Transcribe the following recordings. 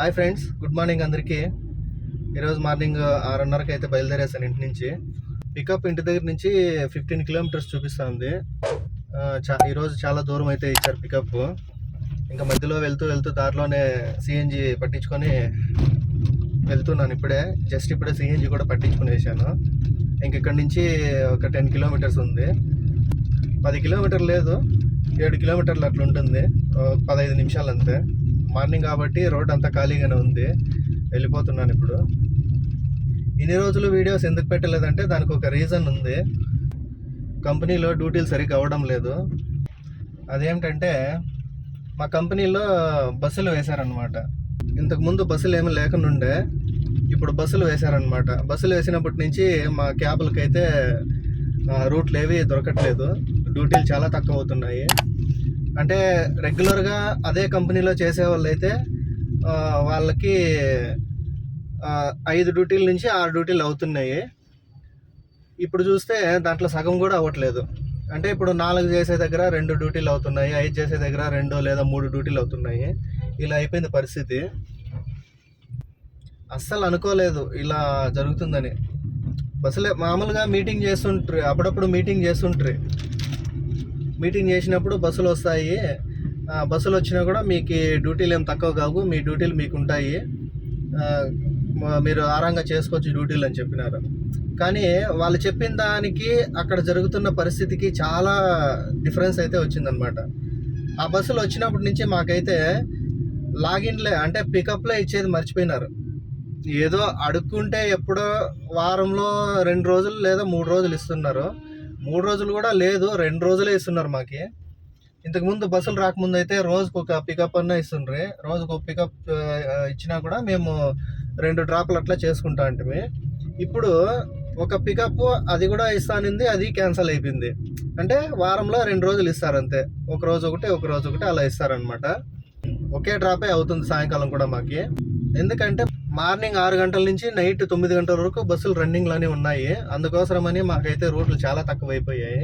Hi friends good morning అందరికీ. ఈరోజు morning ఆరున్నరకి అయితే బయలుదేరేసాను ఇంటి నుంచి. పికప్ ఇంటి దగ్గర నుంచి ఫిఫ్టీన్ కిలోమీటర్స్ చూపిస్తుంది. చా ఈరోజు చాలా దూరం అయితే ఇచ్చారు పికప్ ఇంకా మధ్యలో వెళ్తూ వెళ్తూ దారిలోనే సిఎన్జి పట్టించుకొని వెళ్తున్నాను ఇప్పుడే. జస్ట్ ఇప్పుడే సిఎన్జి కూడా పట్టించుకునేసాను ఇంక ఇక్కడి నుంచి ఒక టెన్ కిలోమీటర్స్ ఉంది. పది కిలోమీటర్లు లేదు ఏడు కిలోమీటర్లు అట్లా ఉంటుంది పదహైదు నిమిషాలు అంతే మార్నింగ్ కాబట్టి రోడ్ అంతా ఖాళీగానే ఉంది. వెళ్ళిపోతున్నాను ఇప్పుడు. ఇన్ని రోజులు వీడియోస్ ఎందుకు పెట్టలేదంటే దానికి ఒక రీజన్ ఉంది. కంపెనీలో డ్యూటీలు సరిగ్గా అవ్వడం లేదు. అదేమిటంటే మా కంపెనీలో బస్సులు వేశారనమాట ఇంతకుముందు బస్సులు ఏమీ లేకుండా ఉండే ఇప్పుడు బస్సులు వేశారనమాట బస్సులు వేసినప్పటి నుంచి మా క్యాబ్లకైతే రూట్లు ఏవి దొరకట్లేదు. డ్యూటీలు చాలా తక్కువ అవుతున్నాయి. అంటే రెగ్యులర్గా అదే కంపెనీలో చేసే వాళ్ళు అయితే వాళ్ళకి ఐదు డ్యూటీల నుంచి ఆరు డ్యూటీలు అవుతున్నాయి. ఇప్పుడు చూస్తే దాంట్లో సగం కూడా అవ్వట్లేదు. అంటే ఇప్పుడు నాలుగు చేసే దగ్గర రెండు డ్యూటీలు అవుతున్నాయి ఐదు చేసే దగ్గర రెండు లేదా మూడు డ్యూటీలు అవుతున్నాయి. ఇలా అయిపోయింది పరిస్థితి. అస్సలు అనుకోలేదు ఇలా జరుగుతుందని. బస్సులే మామూలుగా మీటింగ్ చేస్తుంటారు అప్పుడప్పుడు మీటింగ్ చేస్తుంటారు. మీటింగ్ చేసినప్పుడు బస్సులు వస్తాయి. బస్సులు వచ్చినా కూడా మీకు డ్యూటీలు ఏం తక్కువ కావు. మీ డ్యూటీలు మీకు ఉంటాయి. మీరు ఆరంగా చేసుకోవచ్చు డ్యూటీలు అని చెప్పినారు. కానీ వాళ్ళు చెప్పిన దానికి అక్కడ జరుగుతున్న పరిస్థితికి చాలా డిఫరెన్స్ అయితే వచ్చిందనమాట ఆ బస్సులు వచ్చినప్పటి నుంచి మాకైతే లాగిన్లే అంటే పికప్లే ఇచ్చేది మర్చిపోయినారు. ఏదో అడుక్కుంటే ఎప్పుడో వారంలో రెండు రోజులు లేదా మూడు రోజులు ఇస్తున్నారు. మూడు రోజులు కూడా లేదు రెండు రోజులే ఇస్తున్నారు మాకి. ఇంతకుముందు బస్సులు రాకముందు అయితే రోజుకు ఒక పికప్ అన్న ఇస్తుండ్రి. రోజుకు ఒక పికప్ ఇచ్చినా కూడా మేము రెండు డ్రాప్లు అట్లా చేసుకుంటా అంటే ఇప్పుడు ఒక పికప్ అది కూడా ఇస్తానింది అది క్యాన్సిల్ అయిపోయింది. అంటే వారంలో రెండు రోజులు ఇస్తారు అంతే. ఒక రోజు ఒకటి ఒక రోజు ఒకటి అలా ఇస్తారనమాట ఒకే డ్రాపే అవుతుంది సాయంకాలం కూడా మాకి. ఎందుకంటే మార్నింగ్ ఆరు గంటల నుంచి నైట్ తొమ్మిది గంటల వరకు బస్సులు రన్నింగ్లోనే ఉన్నాయి. అందుకోసమని మాకైతే రూట్లు చాలా తక్కువైపోయాయి.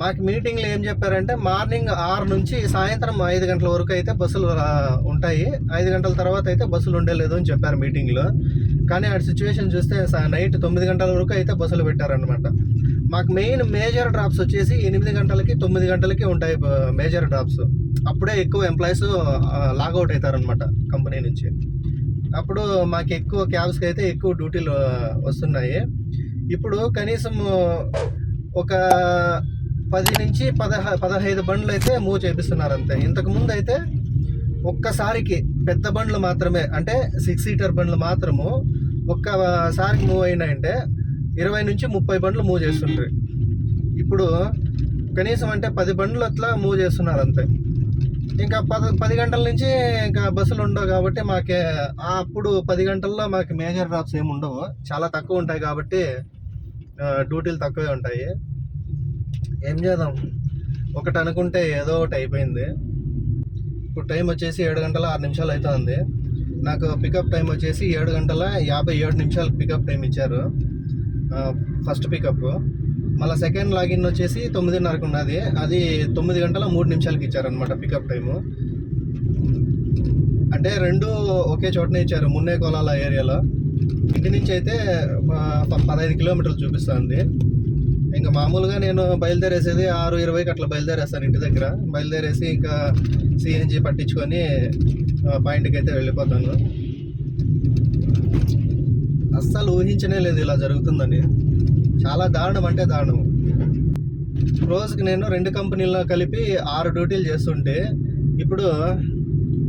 మాకు మీటింగ్లో ఏం చెప్పారంటే మార్నింగ్ ఆరు నుంచి సాయంత్రం ఐదు గంటల వరకు అయితే బస్సులు ఉంటాయి. ఐదు గంటల తర్వాత అయితే బస్సులు ఉండలేదు అని చెప్పారు మీటింగ్లో. కానీ ఆ సిచ్యువేషన్ చూస్తే నైట్ తొమ్మిది గంటల వరకు అయితే బస్సులు పెట్టారనమాట మాకు మెయిన్ మేజర్ డ్రాప్స్ వచ్చేసి ఎనిమిది గంటలకి తొమ్మిది గంటలకి ఉంటాయి మేజర్ డ్రాప్స్. అప్పుడే ఎక్కువ ఎంప్లాయీస్ లాగౌట్ అవుతారనమాట కంపెనీ నుంచి. అప్పుడు మాకు ఎక్కువ క్యాబ్స్కి అయితే ఎక్కువ డ్యూటీలు వస్తున్నాయి. ఇప్పుడు కనీసం ఒక పది నుంచి పదహ పదహైదు బండ్లు అయితే మూవ్ చేపిస్తున్నారు అంతే ఇంతకు ముందు అయితే ఒక్కసారికి పెద్ద బండ్లు మాత్రమే అంటే సిక్స్ సీటర్ బండ్లు మాత్రము ఒక్కసారికి మూవ్ అయినాయంటే ఇరవై నుంచి ముప్పై బండ్లు మూవ్ చేస్తుంటారు ఇప్పుడు కనీసం అంటే పది బండ్లు అట్లా మూవ్ చేస్తున్నారు అంతే ఇంకా పద పది గంటల నుంచి ఇంకా బస్సులు ఉండవు కాబట్టి మాకే అప్పుడు పది గంటల్లో మాకు మేజర్ డ్రాప్స్ ఏమి ఉండవు. చాలా తక్కువ ఉంటాయి కాబట్టి డ్యూటీలు తక్కువే ఉంటాయి. ఏం చేద్దాం? ఒకటి అనుకుంటే ఏదో ఒకటి అయిపోయింది. ఇప్పుడు టైం వచ్చేసి ఏడు గంటల ఆరు నిమిషాలు అవుతుంది నాకు పికప్ టైం వచ్చేసి ఏడు గంటల యాభై ఏడు నిమిషాలు పికప్ టైం ఇచ్చారు. First pickup. మళ్ళీ సెకండ్ లాగిన్ వచ్చేసి తొమ్మిదిన్నరకు ఉన్నది. అది తొమ్మిది గంటల మూడు నిమిషాలకి ఇచ్చారనమాట పికప్ టైము అంటే రెండు ఒకే చోటనే ఇచ్చారు మున్నే కోలాల ఏరియాలో. ఇంటి నుంచి అయితే పదహైదు కిలోమీటర్లు చూపిస్తుంది. ఇంకా మామూలుగా నేను బయలుదేరేసేది ఆరు ఇరవైకి అట్లా బయలుదేరేస్తాను ఇంటి దగ్గర. బయలుదేరేసి ఇంకా సిఎన్జి పట్టించుకొని పాయింట్కి అయితే వెళ్ళిపోతాను. అస్సలు ఊహించనే లేదు ఇలా జరుగుతుందని. చాలా దారుణం అంటే దారుణం. రోజుకి నేను రెండు కంపెనీల్లో కలిపి ఆరు డ్యూటీలు చేస్తుంటే ఇప్పుడు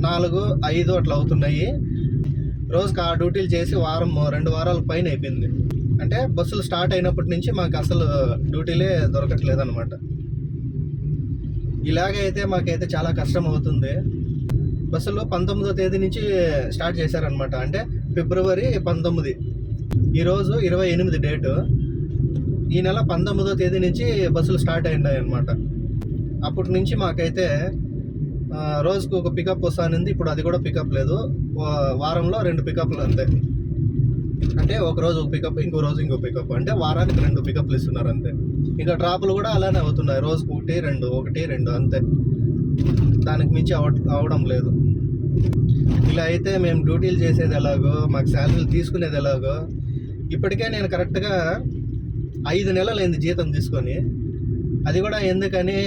నాలుగు ఐదు అట్లా అవుతున్నాయి. రోజుకి ఆ డ్యూటీలు చేసి వారం రెండు వారాల పైన అయిపోయింది. అంటే బస్సులు స్టార్ట్ అయినప్పటి నుంచి మాకు అసలు డ్యూటీలే దొరకట్లేదు అనమాట ఇలాగైతే మాకైతే చాలా కష్టం అవుతుంది. బస్సులో పంతొమ్మిదో తేదీ నుంచి స్టార్ట్ చేశారనమాట అంటే ఫిబ్రవరి పంతొమ్మిది. ఈరోజు ఇరవై ఎనిమిది డేటు. ఈ నెల పంతొమ్మిదో తేదీ నుంచి బస్సులు స్టార్ట్ అయినాయి అనమాట అప్పటి నుంచి మాకైతే రోజుకు ఒక పికప్ వస్తానింది. ఇప్పుడు అది కూడా పికప్ లేదు. వారంలో రెండు పికప్లు అంతే. అంటే ఒక రోజు ఒక పికప్ ఇంకో రోజు ఇంకో పికప్ అంటే వారానికి రెండు పికప్లు ఇస్తున్నారు అంతే ఇంకా డ్రాపులు కూడా అలానే అవుతున్నాయి. రోజుకు ఒకటి రెండు ఒకటి రెండు అంతే. దానికి మించి అవ అవడం లేదు. ఇలా అయితే మేము డ్యూటీలు చేసేది ఎలాగో మాకు శాలరీలు తీసుకునేది ఎలాగో ఇప్పటికే నేను కరెక్ట్గా ఐదు నెలలైంది జీతం తీసుకొని. అది కూడా ఎందుకని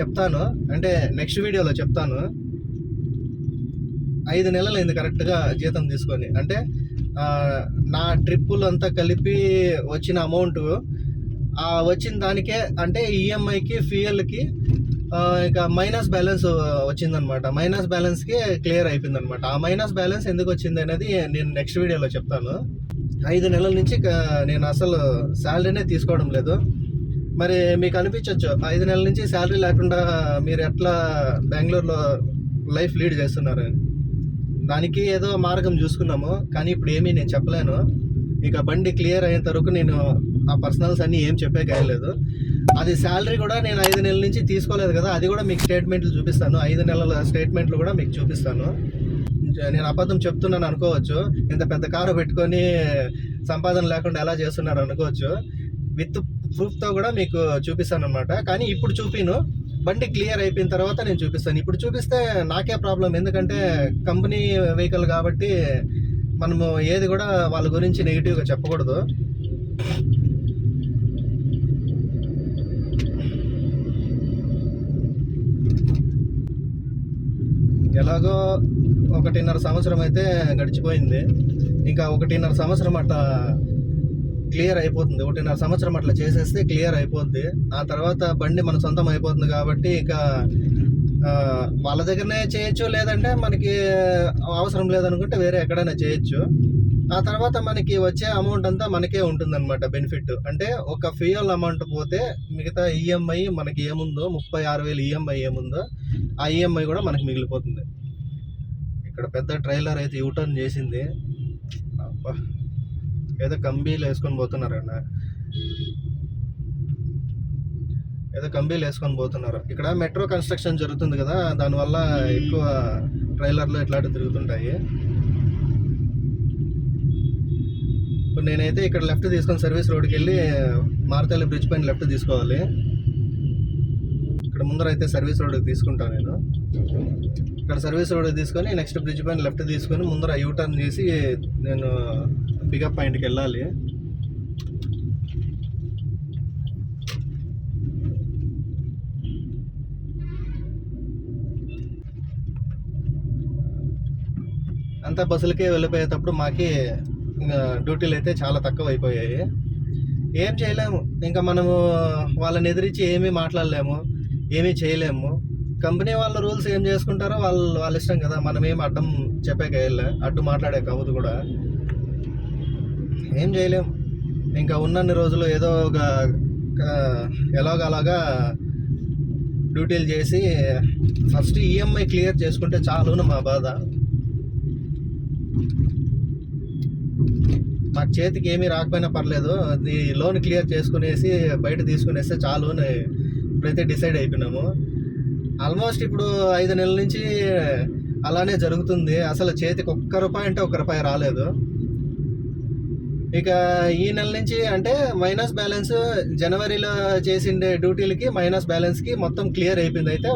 చెప్తాను. అంటే నెక్స్ట్ వీడియోలో చెప్తాను. ఐదు నెలలైంది కరెక్ట్గా జీతం తీసుకొని. అంటే నా ట్రిప్పులు అంతా కలిపి వచ్చిన అమౌంట్ ఆ వచ్చిన దానికే అంటే ఈఎంఐకి ఫ్యూయల్కి ఇంకా మైనస్ బ్యాలెన్స్ వచ్చిందనమాట. మైనస్ బ్యాలెన్స్కి క్లియర్ అయిపోయింది అనమాట ఆ మైనస్ బ్యాలెన్స్ ఎందుకు వచ్చింది అనేది నేను నెక్స్ట్ వీడియోలో చెప్తాను. ఐదు నెలల నుంచి నేను అసలు శాలరీనే తీసుకోవడం లేదు. మరి మీకు అనిపించవచ్చు ఐదు నెలల నుంచి శాలరీ లేకుండా మీరు ఎట్లా బెంగళూరులో లైఫ్ లీడ్ చేస్తున్నారు? అని. దానికి ఏదో మార్గం చూసుకున్నాము కానీ ఇప్పుడు ఏమీ నేను చెప్పలేను. ఇక బండి క్లియర్ అయిన వరకు నేను ఆ పర్సనల్స్ అన్నీ ఏం చెప్పే కాయలేదు అది శాలరీ కూడా నేను ఐదు నెలల నుంచి తీసుకోలేదు కదా అది కూడా మీకు స్టేట్మెంట్లు చూపిస్తాను. ఐదు నెలల స్టేట్మెంట్లు కూడా మీకు చూపిస్తాను. నేను అబద్ధం చెప్తున్నాను అనుకోవచ్చు. ఇంత పెద్ద కారు పెట్టుకొని సంపాదన లేకుండా ఎలా చేస్తున్నారు అనుకోవచ్చు. విత్ ప్రూఫ్తో కూడా మీకు చూపిస్తాను అనమాట కానీ ఇప్పుడు చూపిను. బండి క్లియర్ అయిపోయిన తర్వాత నేను చూపిస్తాను. ఇప్పుడు చూపిస్తే నాకే ప్రాబ్లం ఎందుకంటే కంపెనీ వెహికల్ కాబట్టి మనము ఏది కూడా వాళ్ళ గురించి నెగిటివ్గా చెప్పకూడదు. ఎలాగో ఒకటిన్నర సంవత్సరం అయితే గడిచిపోయింది. ఇంకా ఒకటిన్నర సంవత్సరం అట్లా క్లియర్ అయిపోతుంది. ఒకటిన్నర సంవత్సరం అట్లా చేసేస్తే క్లియర్ అయిపోద్ది. ఆ తర్వాత బండి మన సొంతం అయిపోతుంది కాబట్టి ఇక వాళ్ళ దగ్గరనే చేయొచ్చు లేదంటే మనకి అవసరం లేదనుకుంటే వేరే ఎక్కడైనా చేయొచ్చు. ఆ తర్వాత మనకి వచ్చే అమౌంట్ అంతా మనకే ఉంటుందన్నమాట బెనిఫిట్ అంటే ఒక ఫ్యూయల్ అమౌంట్ పోతే మిగతా ఈఎంఐ మనకి ఏముందో ముప్పై ఆరు వేలు ఈఎంఐ ఏముందో ఆ ఈఎంఐ కూడా మనకి మిగిలిపోతుంది. ఇక్కడ పెద్ద ట్రైలర్ అయితే యూటర్న్ చేసింది. అబ్బా ఏదో కంబీలు వేసుకొని పోతున్నారు అన్న ఏదో కంబీలు వేసుకొని పోతున్నారు. ఇక్కడ మెట్రో కన్స్ట్రక్షన్ జరుగుతుంది కదా దానివల్ల ఎక్కువ ట్రైలర్లు ఇట్లాంటివి తిరుగుతుంటాయి. ఇప్పుడు నేనైతే ఇక్కడ లెఫ్ట్ తీసుకొని సర్వీస్ రోడ్కి వెళ్ళి మారుతల్లి బ్రిడ్జ్ పైన లెఫ్ట్ తీసుకోవాలి. ఇక్కడ ముందర అయితే సర్వీస్ రోడ్కి తీసుకుంటాను నేను. ఇక్కడ సర్వీస్ రోడ్ తీసుకొని నెక్స్ట్ బ్రిడ్జ్ పైన లెఫ్ట్ తీసుకొని ముందర యూటర్న్ చేసి నేను పికప్ పాయింట్కి వెళ్ళాలి. అంతా బస్సులకే వెళ్ళిపోయేటప్పుడు మాకి డ్యూటీలు అయితే చాలా తక్కువ అయిపోయాయి ఏం చేయలేము. ఇంకా మనము వాళ్ళని ఎదిరించి ఏమీ మాట్లాడలేము ఏమీ చేయలేము. కంపెనీ వాళ్ళ రూల్స్ ఏం చేసుకుంటారో వాళ్ళు వాళ్ళ ఇష్టం కదా. మనం ఏం అడ్డం చెప్పాక వెళ్ళే అడ్డు మాట్లాడే కవ్వదు కూడా. ఏం చేయలేం. ఇంకా ఉన్నన్ని రోజులు ఏదో ఒక ఎలాగలాగా డ్యూటీలు చేసి ఫస్ట్ ఈఎంఐ క్లియర్ చేసుకుంటే చాలును మా బాధ. మాకు చేతికి ఏమీ రాకపోయినా పర్లేదు. అది లోన్ క్లియర్ చేసుకునేసి బయట తీసుకునేస్తే చాలు అని ఇప్పుడైతే డిసైడ్ అయిపోయినాము. ఆల్మోస్ట్ ఇప్పుడు ఐదు నెలల నుంచి అలానే జరుగుతుంది. అసలు చేతికి ఒక్క రూపాయి అంటే ఒక్క రూపాయి రాలేదు. ఇక ఈ నెల నుంచి అంటే మైనస్ బ్యాలెన్స్ జనవరిలో చేసిండే డ్యూటీలకి మైనస్ బ్యాలెన్స్కి మొత్తం క్లియర్ అయిపోయింది. అయితే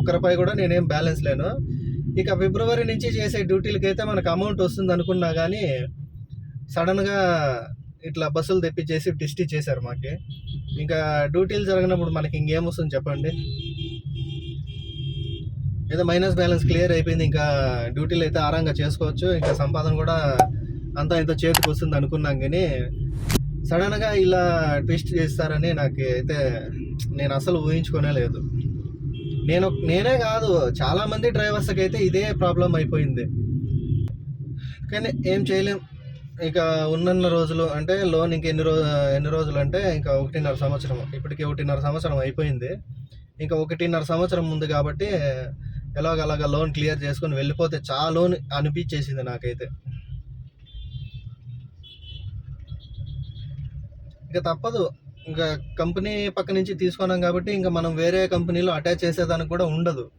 ఒక్క రూపాయి కూడా నేనేం బ్యాలెన్స్ లేను. ఇక ఫిబ్రవరి నుంచి చేసే డ్యూటీలకి అయితే మనకు అమౌంట్ వస్తుంది అనుకున్నా కానీ సడన్గా ఇట్లా బస్సులు తెప్పించేసి డిస్టి చేశారు మాకి. ఇంకా డ్యూటీలు జరిగినప్పుడు మనకి ఇంకేం వస్తుంది చెప్పండి? ఏదో మైనస్ బ్యాలెన్స్ క్లియర్ అయిపోయింది ఇంకా డ్యూటీలు అయితే ఆరాంగా చేసుకోవచ్చు ఇంకా సంపాదన కూడా అంతా ఇంత చేతికి వస్తుంది అనుకున్నాం కానీ సడన్గా ఇలా ట్విస్ట్ చేస్తారని నాకు అయితే నేను అసలు ఊహించుకునే లేదు నేను నేనే కాదు చాలా మంది డ్రైవర్స్కి అయితే ఇదే ప్రాబ్లం అయిపోయింది. కానీ ఏం చేయలేం. ఇక ఉన్నన్న రోజులు అంటే లోన్ ఇంక ఎన్ని రోజు ఎన్ని రోజులు అంటే ఇంకా ఒకటిన్నర సంవత్సరం. ఇప్పటికి ఒకటిన్నర సంవత్సరం అయిపోయింది. ఇంకా ఒకటిన్నర సంవత్సరం ఉంది కాబట్టి ఎలాగలాగా లోన్ క్లియర్ చేసుకొని వెళ్ళిపోతే చాలా లోన్ అనిపించేసింది నాకైతే. ఇంకా తప్పదు. ఇంకా కంపెనీ పక్క నుంచి తీసుకున్నాం కాబట్టి ఇంకా మనం వేరే కంపెనీలో అటాచ్ చేసేదానికి కూడా ఉండదు.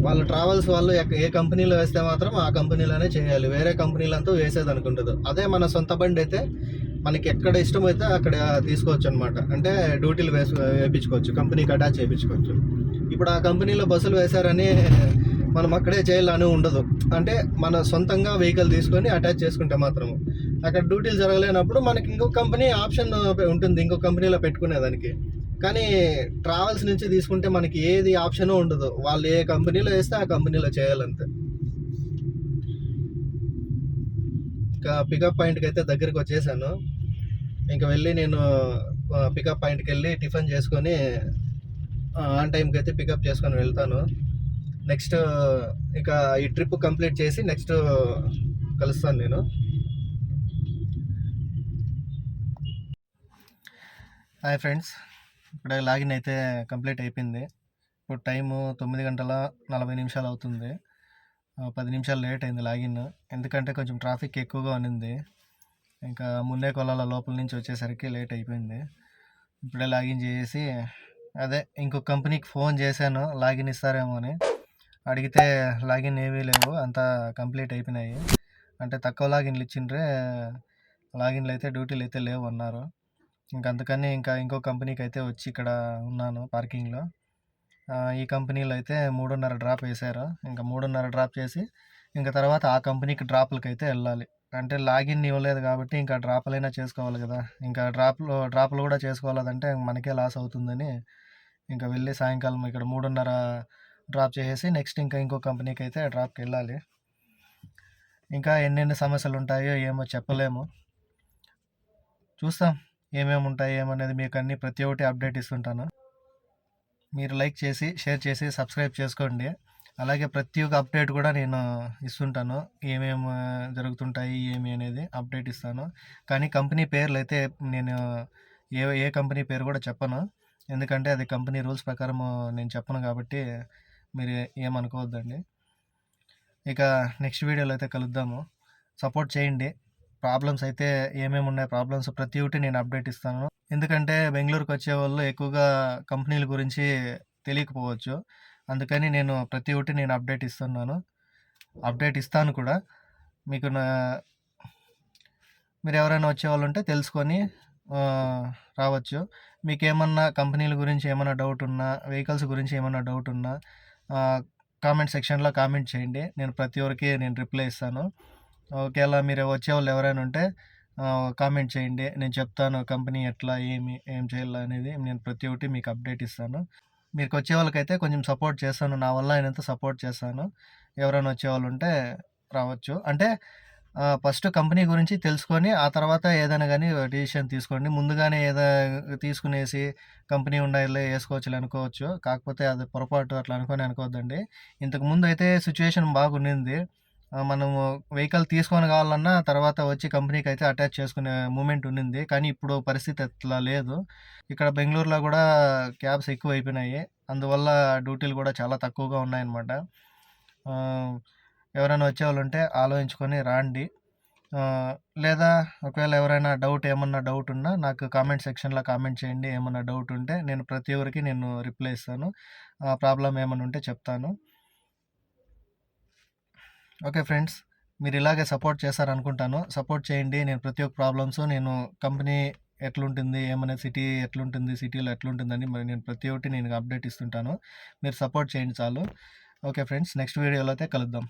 వాళ్ళు ట్రావెల్స్ వాళ్ళు ఎక్క- ఏ కంపెనీలో వేస్తే మాత్రం ఆ కంపెనీలోనే చేయాలి. వేరే కంపెనీలంతా వేసేదానికి ఉండదు అదే మన సొంత బండి అయితే మనకి ఎక్కడ ఇష్టమైతే అక్కడ తీసుకోవచ్చు అనమాట అంటే డ్యూటీలు వేసు వేయించుకోవచ్చు కంపెనీకి అటాచ్ చేయించుకోవచ్చు ఇప్పుడు ఆ కంపెనీలో బస్సులు వేశారని మనం అక్కడే చేయాలని ఉండదు. అంటే మన సొంతంగా వెహికల్ తీసుకొని అటాచ్ చేసుకుంటే మాత్రము. అక్కడ డ్యూటీలు జరగలేనప్పుడు మనకి ఇంకో కంపెనీ ఆప్షన్ ఉంటుంది. ఇంకో కంపెనీలో పెట్టుకునేదానికి. కానీ ట్రావెల్స్ నుంచి తీసుకుంటే మనకి ఏది ఆప్షన్ ఉండదు. వాళ్ళు ఏ కంపెనీలో వేస్తే ఆ కంపెనీలో చేయాలంతే. ఇంకా పికప్ పాయింట్కి అయితే దగ్గరికి వచ్చేసాను. ఇంకా వెళ్ళి నేను పికప్ పాయింట్కి వెళ్ళి టిఫిన్ చేసుకొని ఆన్ టైంకి అయితే పికప్ చేసుకొని వెళ్తాను. నెక్స్ట్ ఇక ఈ ట్రిప్ కంప్లీట్ చేసి నెక్స్ట్ కలుస్తాను నేను. హాయ్ ఫ్రెండ్స్ ఇప్పుడే లాగిన్ అయితే కంప్లీట్ అయిపోయింది. ఇప్పుడు టైము తొమ్మిది గంటల నలభై నిమిషాలు అవుతుంది. పది నిమిషాలు లేట్ అయింది లాగిన్. ఎందుకంటే కొంచెం ట్రాఫిక్ ఎక్కువగా ఉన్నింది. ఇంకా ముందే కొలాల లోపల నుంచి వచ్చేసరికి లేట్ అయిపోయింది. ఇప్పుడే లాగిన్ చేసి అదే ఇంకో కంపెనీకి ఫోన్ చేశాను లాగిన్ ఇస్తారేమో అని. అడిగితే లాగిన్ ఏమీ లేవు అంతా కంప్లీట్ అయిపోయినాయి. అంటే తక్కువ లాగిన్లు ఇచ్చిండ్రే లాగిన్లు అయితే డ్యూటీలు అయితే లేవు అన్నారు. ఇంక అందుకని ఇంకా ఇంకో కంపెనీకి అయితే వచ్చి ఇక్కడ ఉన్నాను పార్కింగ్లో. ఈ కంపెనీలో అయితే మూడున్నర డ్రాప్ వేశారు ఇంకా మూడున్నర డ్రాప్ చేసి ఇంకా తర్వాత ఆ కంపెనీకి డ్రాప్లకి అయితే వెళ్ళాలి. అంటే లాగిన్ ఇవ్వలేదు కాబట్టి ఇంకా డ్రాప్లైనా చేసుకోవాలి కదా. ఇంకా డ్రాప్లు డ్రాప్లు కూడా చేసుకోవాలంటే మనకే లాస్ అవుతుందని ఇంకా వెళ్ళి సాయంకాలం ఇక్కడ మూడున్నర డ్రాప్ చేసేసి నెక్స్ట్ ఇంకా ఇంకో కంపెనీకి అయితే డ్రాప్కి వెళ్ళాలి. ఇంకా ఎన్నెన్ని సమస్యలు ఉంటాయో ఏమో చెప్పలేము. చూస్తాం. ఏమేమి ఉంటాయి ఏమనేది మీకు అన్ని ప్రతి ఒక్కటి అప్డేట్ ఇస్తుంటాను. మీరు లైక్ చేసి షేర్ చేసి సబ్స్క్రైబ్ చేసుకోండి. అలాగే ప్రతి ఒక్క అప్డేట్ కూడా నేను ఇస్తుంటాను. ఏమేమి జరుగుతుంటాయి ఏమి అనేది అప్డేట్ ఇస్తాను. కానీ కంపెనీ పేర్లు అయితే నేను ఏ ఏ కంపెనీ పేరు కూడా చెప్పను. ఎందుకంటే అది కంపెనీ రూల్స్ ప్రకారం నేను చెప్పను కాబట్టి మీరు ఏమనుకోవద్దండి. ఇక నెక్స్ట్ వీడియోలో అయితే కలుద్దాము. సపోర్ట్ చేయండి. ప్రాబ్లమ్స్ అయితే ఏమేమి ఉన్నాయి ప్రాబ్లమ్స్ ప్రతి ఒక్కటి నేను అప్డేట్ ఇస్తాను. ఎందుకంటే బెంగళూరుకి వచ్చే వాళ్ళు ఎక్కువగా కంపెనీల గురించి తెలియకపోవచ్చు. అందుకని నేను ప్రతి ఒక్కటి నేను అప్డేట్ ఇస్తున్నాను. అప్డేట్ ఇస్తాను కూడా. మీకు నా మీరు ఎవరైనా వచ్చేవాళ్ళు ఉంటే తెలుసుకొని రావచ్చు. మీకు ఏమన్నా కంపెనీల గురించి ఏమైనా డౌట్ ఉన్నా వెహికల్స్ గురించి ఏమైనా డౌట్ ఉన్నా కామెంట్ సెక్షన్లో కామెంట్ చేయండి. నేను ప్రతి ఒక్కరికి నేను రిప్లై ఇస్తాను. ఒకవేళ మీరు వచ్చే వాళ్ళు ఎవరైనా ఉంటే కామెంట్ చేయండి. నేను చెప్తాను కంపెనీ ఎట్లా ఏమి ఏం చేయాలి అనేది నేను ప్రతి ఒక్కటి మీకు అప్డేట్ ఇస్తాను. మీకు వచ్చే వాళ్ళకైతే కొంచెం సపోర్ట్ చేస్తాను. నా వల్ల అయినంత సపోర్ట్ చేస్తాను. ఎవరైనా వచ్చే వాళ్ళు ఉంటే రావచ్చు. అంటే ఫస్ట్ కంపెనీ గురించి తెలుసుకొని ఆ తర్వాత ఏదైనా కానీ డిసిషన్ తీసుకోండి. ముందుగానే ఏదో తీసుకునేసి కంపెనీ ఉండాలి వేసుకోవచ్చు అనుకోవచ్చు. కాకపోతే అది పొరపాటు అట్లా అనుకొని అనుకోవద్దండి ఇంతకు ముందు అయితే సిచ్యువేషన్ బాగుండింది. మనము వెహికల్ తీసుకొని కావాలన్నా తర్వాత వచ్చి కంపెనీకి అయితే అటాచ్ చేసుకునే మూమెంట్ ఉండింది. కానీ ఇప్పుడు పరిస్థితి అట్లా లేదు. ఇక్కడ బెంగళూరులో కూడా క్యాబ్స్ ఎక్కువ అయిపోయినాయి అందువల్ల డ్యూటీలు కూడా చాలా తక్కువగా ఉన్నాయన్నమాట. ఎవరైనా వచ్చేవాళ్ళు ఉంటే ఆలోచించుకొని రాండి. లేదా ఒకవేళ ఎవరైనా డౌట్ ఏమన్నా డౌట్ ఉన్నా నాకు కామెంట్ సెక్షన్లో కామెంట్ చేయండి. ఏమన్నా డౌట్ ఉంటే నేను ప్రతి ఒక్కరికి నేను రిప్లై ఇస్తాను. ప్రాబ్లం ఏమైనా ఉంటే చెప్తాను. ఓకే ఫ్రెండ్స్ మీరు ఇలాగే సపోర్ట్ చేశారనుకుంటాను. సపోర్ట్ చేయండి నేను ప్రతి ఒక్క ప్రాబ్లమ్స్ నేను కంపెనీ ఎట్లుంటుంది ఏమైనా సిటీ ఎట్లుంటుంది సిటీలో ఎట్లుంటుందని మరి నేను ప్రతి ఒక్కటి నేను అప్డేట్ ఇస్తుంటాను. మీరు సపోర్ట్ చేయండి చాలు. ఓకే ఫ్రెండ్స్ నెక్స్ట్ వీడియోలో అయితే కలుద్దాం.